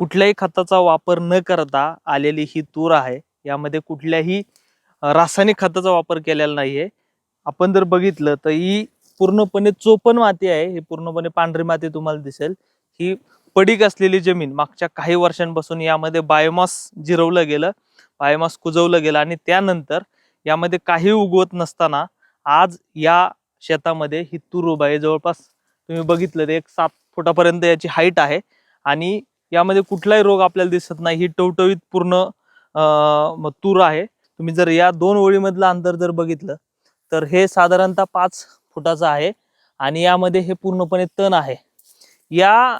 कुठल्याही खताचा वापर न करता आलेली ही तूर आहे. यामध्ये कुठल्याही रासायनिक खताचा वापर केलेला नाहीये. आपण जर बघितलं तर ही पूर्णपणे चोपन माती आहे. ही पूर्णपणे पांढरी माती तुम्हाला दिसेल. ही पडीक असलेली जमीन मागच्या काही वर्षांपासून यामध्ये बायोमास जिरवलं गेलं बायोमास कुजवलं गेलं आणि त्यानंतर यामध्ये काही उगवत नसताना आज या शेतामध्ये ही तूर उभा आहे. जवळपास तुम्ही बघितलं तर एक सात फुटापर्यंत याची हाईट आहे आणि यामध्ये कुठलाही रोग आपल्याला दिसत नाही. ही टवटवीत पूर्ण तूर आहे. तुम्ही जर या दोन ओळीमधलं अंतर जर बघितलं तर हे साधारणतः पाच फुटाचं आहे आणि यामध्ये हे पूर्णपणे तण आहे. या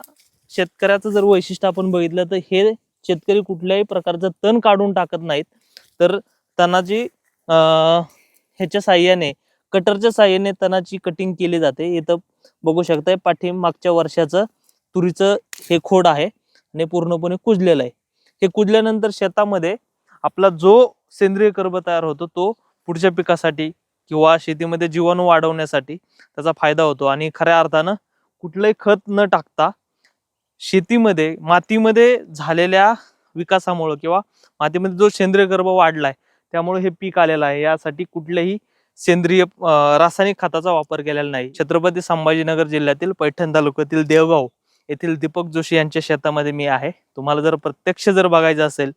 शेतकऱ्याचं जर वैशिष्ट्य आपण बघितलं तर हे शेतकरी कुठल्याही प्रकारचं तण काढून टाकत नाहीत. तर तणाची ह्याच्या साह्याने कटरच्या साह्याने तणाची कटिंग केली जाते. इथं बघू शकताय पाठी मागच्या वर्षाचं तुरीचं हे खोड आहे. आणि पूर्णपणे कुजलेलं आहे. हे कुजल्यानंतर शेतामध्ये आपला जो सेंद्रिय कर्ब तयार होतो तो पुढच्या पिकासाठी किंवा शेतीमध्ये जीवाणू वाढवण्यासाठी त्याचा फायदा होतो. आणि खऱ्या अर्थानं कुठलंही खत न टाकता शेतीमध्ये मातीमध्ये झालेल्या विकासामुळं किंवा मातीमध्ये जो सेंद्रिय गर्भ वाढलाय त्यामुळे हे पीक आलेलं आहे. यासाठी कुठल्याही सेंद्रिय रासायनिक खताचा वापर केलेला नाही. छत्रपती संभाजीनगर जिल्ह्यातील पैठण तालुक्यातील देवगाव येथील दीपक जोशी यांच्या शेतामध्ये मी आहे. तुम्हाला जर प्रत्यक्ष जर बघायचं असेल